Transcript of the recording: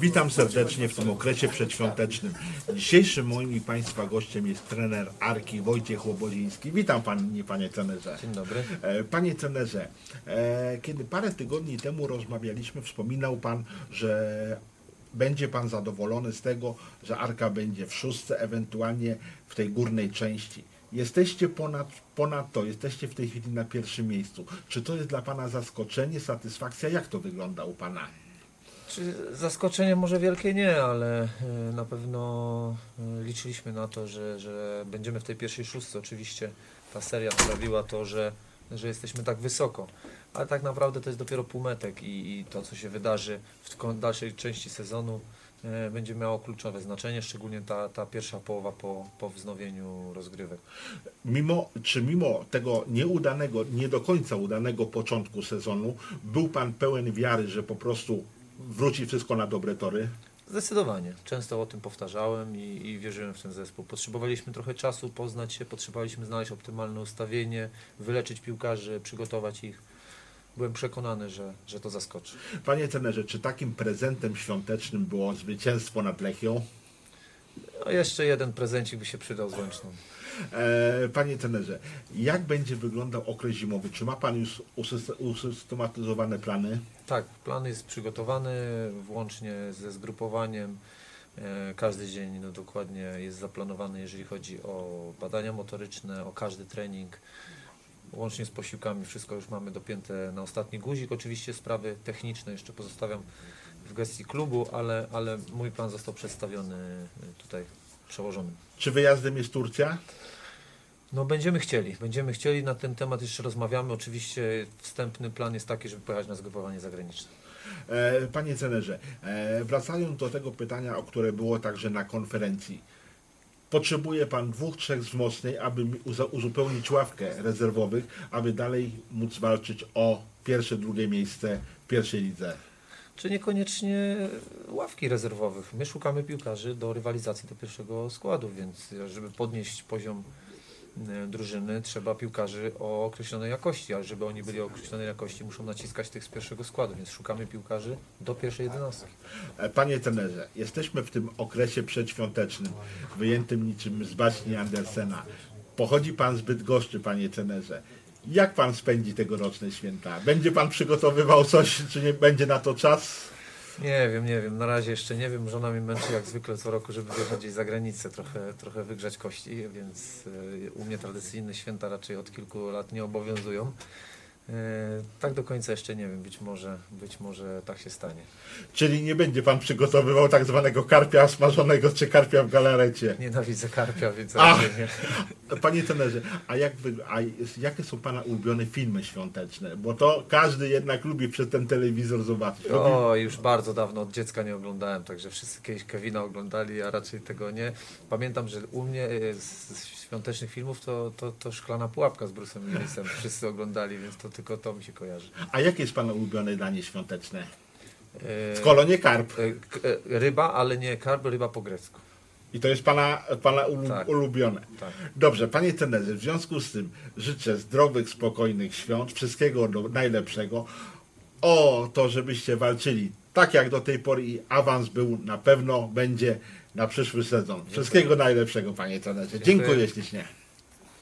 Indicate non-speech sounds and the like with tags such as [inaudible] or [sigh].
Witam serdecznie w tym okresie przedświątecznym. Dzisiejszym moim i Państwa gościem jest trener Arki Wojciech Łobodziński. Witam Panie, Panie trenerze. Dzień dobry. E, Panie trenerze, e, kiedy parę tygodni temu rozmawialiśmy, wspominał Pan, że będzie Pan zadowolony z tego, że Arka będzie w szóstce, ewentualnie w tej górnej części. Jesteście ponad, ponad to, jesteście w tej chwili na pierwszym miejscu. Czy to jest dla Pana zaskoczenie, satysfakcja? Jak to wygląda u Pana? Czy zaskoczenie może wielkie nie, ale e, na pewno e, liczyliśmy na to, że, że będziemy w tej pierwszej szóstce. Oczywiście ta seria sprawiła to, że, że jesteśmy tak wysoko. Ale tak naprawdę to jest dopiero półmetek i, i to, co się wydarzy w dalszej części sezonu, e, będzie miało kluczowe znaczenie, szczególnie ta, ta pierwsza połowa po, po wznowieniu rozgrywek. Mimo, czy mimo tego nieudanego, nie do końca udanego początku sezonu, był Pan pełen wiary, że po prostu wróci wszystko na dobre tory? Zdecydowanie. Często o tym powtarzałem i, i wierzyłem w ten zespół. Potrzebowaliśmy trochę czasu poznać się, potrzebowaliśmy znaleźć optymalne ustawienie, wyleczyć piłkarzy, przygotować ich. Byłem przekonany, że, że to zaskoczy. Panie trenerze, czy takim prezentem świątecznym było zwycięstwo nad Lechią? No jeszcze jeden prezencik by się przydał z Łęczną. E, panie trenerze, jak będzie wyglądał okres zimowy? Czy ma Pan już usys- usystematyzowane plany? Tak, plan jest przygotowany włącznie ze zgrupowaniem. E, Każdy dzień no, dokładnie jest zaplanowany, jeżeli chodzi o badania motoryczne, o każdy trening. Łącznie z posiłkami wszystko już mamy dopięte na ostatni guzik. Oczywiście sprawy techniczne jeszcze pozostawiam w gestii klubu, ale, ale mój plan został przedstawiony e, tutaj przełożonym. Czy wyjazdem jest Turcja? No będziemy chcieli, będziemy chcieli, na ten temat jeszcze rozmawiamy. Oczywiście wstępny plan jest taki, żeby pojechać na zgrupowanie zagraniczne. E, Panie trenerze, e, wracając do tego pytania, o które było także na konferencji. Potrzebuje Pan dwóch, trzech wzmocnień, aby uzupełnić ławkę rezerwowych, aby dalej móc walczyć o pierwsze, drugie miejsce w pierwszej lidze. Czy niekoniecznie ławki rezerwowych. My szukamy piłkarzy do rywalizacji do pierwszego składu, więc żeby podnieść poziom e, drużyny, trzeba piłkarzy o określonej jakości, a żeby oni byli o określonej jakości, muszą naciskać tych z pierwszego składu, więc szukamy piłkarzy do pierwszej jedenastki. E, Panie trenerze, jesteśmy w tym okresie przedświątecznym, wyjętym niczym z baśni Andersena. Pochodzi Pan z Bydgoszczy, Panie trenerze. Jak Pan spędzi tegoroczne święta? Będzie Pan przygotowywał coś, czy nie będzie na to czas? Nie wiem, nie wiem, na razie jeszcze nie wiem. Żona mi męczy jak zwykle co roku, żeby wyjechać gdzieś za granicę, trochę, trochę wygrzać kości, więc e, u mnie tradycyjne święta raczej od kilku lat nie obowiązują. E, Tak do końca jeszcze nie wiem, być może, być może tak się stanie. Czyli nie będzie Pan przygotowywał tak zwanego karpia smażonego, czy karpia w galarecie? Nienawidzę karpia, więc A! nie. [laughs] Panie trenerze, a, jak a jakie są Pana ulubione filmy świąteczne? Bo to każdy jednak lubi przez ten telewizor zobaczyć. O, już bardzo dawno od dziecka nie oglądałem, także wszyscy kiedyś Kevina oglądali, a raczej tego nie. Pamiętam, że u mnie e, z z świątecznych filmów to, to, to Szklana Pułapka z Bruce'em Willisem wszyscy oglądali, więc to tylko to mi się kojarzy. A jakie jest Pana ulubione danie świąteczne? E, W kolonie karp. e, k- e, Ryba, ale nie karp, ryba po grecku. I to jest Pana, pana ulu, Tak. ulubione. Tak. Dobrze, Panie trenerze, w związku z tym życzę zdrowych, spokojnych świąt, wszystkiego do, najlepszego. O to, żebyście walczyli tak jak do tej pory i awans był, na pewno będzie na przyszły sezon. Wszystkiego najlepszego, Panie. Dziękuję Dziękuję. ślicznie.